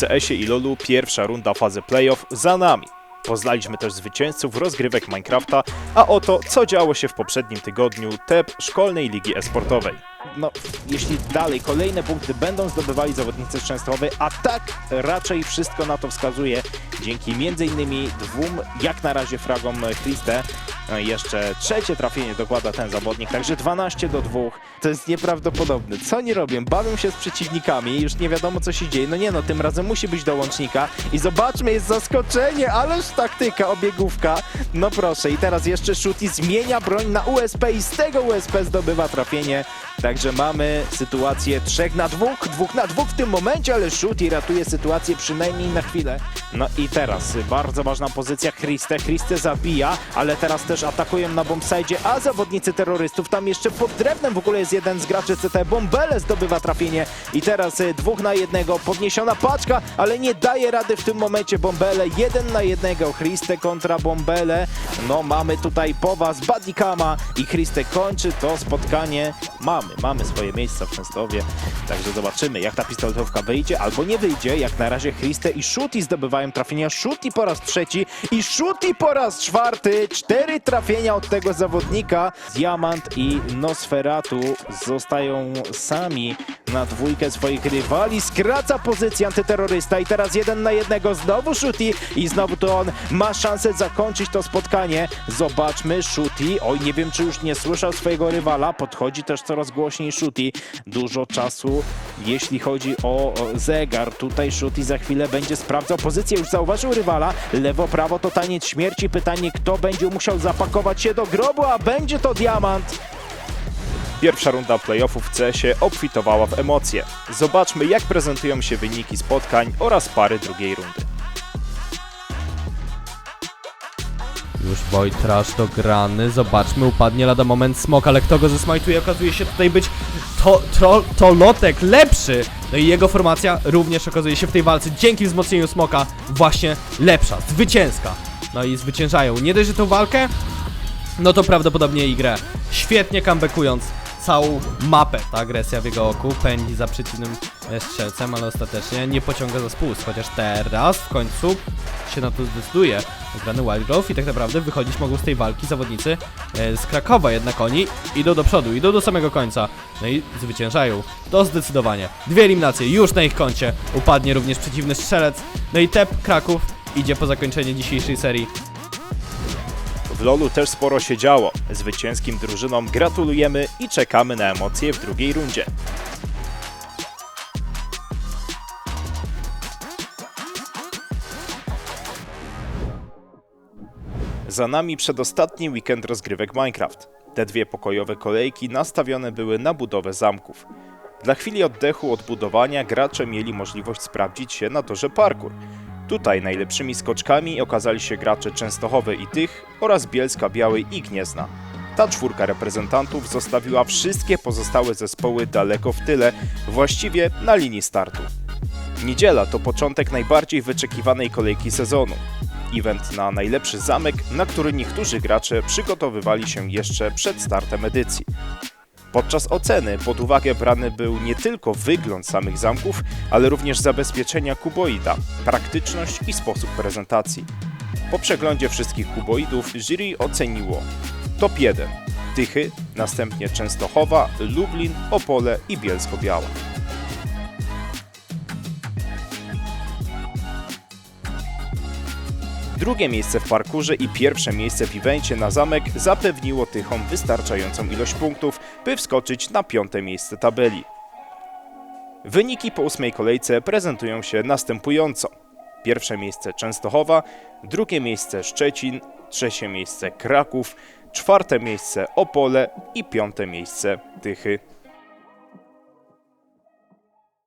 CS-ie i LoLu pierwsza runda fazy playoff za nami. Poznaliśmy też zwycięzców rozgrywek Minecrafta, a oto co działo się w poprzednim tygodniu TEP Szkolnej Ligi Esportowej. No, jeśli dalej kolejne punkty będą zdobywali zawodnicy z Częstochowy, a tak raczej wszystko na to wskazuje, dzięki m.in. dwóm, jak na razie fragom Christe, jeszcze trzecie trafienie dokłada ten zawodnik, także 12 do 2. To jest nieprawdopodobne. Co nie robią? Bawią się z przeciwnikami, już nie wiadomo co się dzieje. No nie no, tym razem musi być do łącznika. I zobaczmy, jest zaskoczenie, ależ taktyka, obiegówka. No proszę, i teraz jeszcze Shuti zmienia broń na USP i z tego USP zdobywa trafienie. Także mamy sytuację 3 na 2, 2 na 2 w tym momencie, ale Shuti ratuje sytuację przynajmniej na chwilę. No i teraz bardzo ważna pozycja Christe. Christe zabija, ale teraz też atakują na bombside, a zawodnicy terrorystów tam jeszcze pod drewnem w ogóle jest jeden z graczy CT. Bombele zdobywa trafienie i teraz y, dwóch na jednego, podniesiona paczka, ale nie daje rady w tym momencie Bombele. Jeden na jednego, Christe kontra Bombele. No mamy tutaj po was Badikama i Christe kończy to spotkanie. Mamy, mamy swoje miejsca w Częstowie, także zobaczymy jak ta pistoletówka wyjdzie albo nie wyjdzie. Jak na razie Christe i Shuti zdobywają trafienia. Shuti po raz trzeci i Shuti po raz czwarty. Cztery trafienia od tego zawodnika. Diamant i Nosferatu zostają sami na dwójkę swoich rywali. Skraca pozycję antyterrorysta i teraz jeden na jednego. Znowu Shuti i znowu to on ma szansę zakończyć to spotkanie. Zobaczmy Shuti. Oj, nie wiem czy już nie słyszał swojego rywala. Podchodzi też coraz głośniej Shuti. Dużo czasu, jeśli chodzi o zegar. Tutaj Shuti za chwilę będzie sprawdzał pozycję. Już zauważył rywala. Lewo, prawo to taniec śmierci. Pytanie, kto będzie musiał zapakować się do grobu, a będzie to diamant. Pierwsza runda playoffów w CS-ie obfitowała w emocje. Zobaczmy, jak prezentują się wyniki spotkań oraz pary drugiej rundy. Już Wojtrasz dograny, zobaczmy, upadnie lada moment smok, ale kto go zesmajtuje okazuje się tutaj być to, to, to Lotek lepszy. No i jego formacja również okazuje się w tej walce dzięki wzmocnieniu smoka właśnie lepsza, zwycięska. No i zwyciężają nie dość, że tą walkę, no to prawdopodobnie i grę. Świetnie comebackując całą mapę ta agresja w jego oku, pędzi za przeciwnym e, strzelcem, ale ostatecznie nie pociąga za spust, chociaż teraz w końcu się na to zdecyduje. Grany Wild Grove i tak naprawdę wychodzić mogą z tej walki zawodnicy e, z Krakowa, jednak oni idą do przodu, idą do samego końca, no i zwyciężają. To zdecydowanie. Dwie eliminacje już na ich koncie, upadnie również przeciwny strzelec, no i Tep Kraków idzie po zakończenie dzisiejszej serii W LoLu też sporo się działo. Zwycięskim drużynom gratulujemy i czekamy na emocje w drugiej rundzie. Za nami przedostatni weekend rozgrywek Minecraft. Te dwie pokojowe kolejki nastawione były na budowę zamków. Dla chwili oddechu od budowania gracze mieli możliwość sprawdzić się na torze parkour. Tutaj najlepszymi skoczkami okazali się gracze Częstochowy i Tych oraz Bielska Białej i Gniezna. Ta czwórka reprezentantów zostawiła wszystkie pozostałe zespoły daleko w tyle, właściwie na linii startu. Niedziela to początek najbardziej wyczekiwanej kolejki sezonu. Event na najlepszy zamek, na który niektórzy gracze przygotowywali się jeszcze przed startem edycji. Podczas oceny pod uwagę brany był nie tylko wygląd samych zamków, ale również zabezpieczenia kuboida, praktyczność i sposób prezentacji. Po przeglądzie wszystkich kuboidów jury oceniło top 1 Tychy, następnie Częstochowa, Lublin, Opole i Bielsko-Biała. Drugie miejsce w parkurze i pierwsze miejsce w evencie na zamek zapewniło Tychom wystarczającą ilość punktów, by wskoczyć na piąte miejsce tabeli. Wyniki po ósmej kolejce prezentują się następująco. Pierwsze miejsce Częstochowa, drugie miejsce Szczecin, trzecie miejsce Kraków, czwarte miejsce Opole i piąte miejsce Tychy.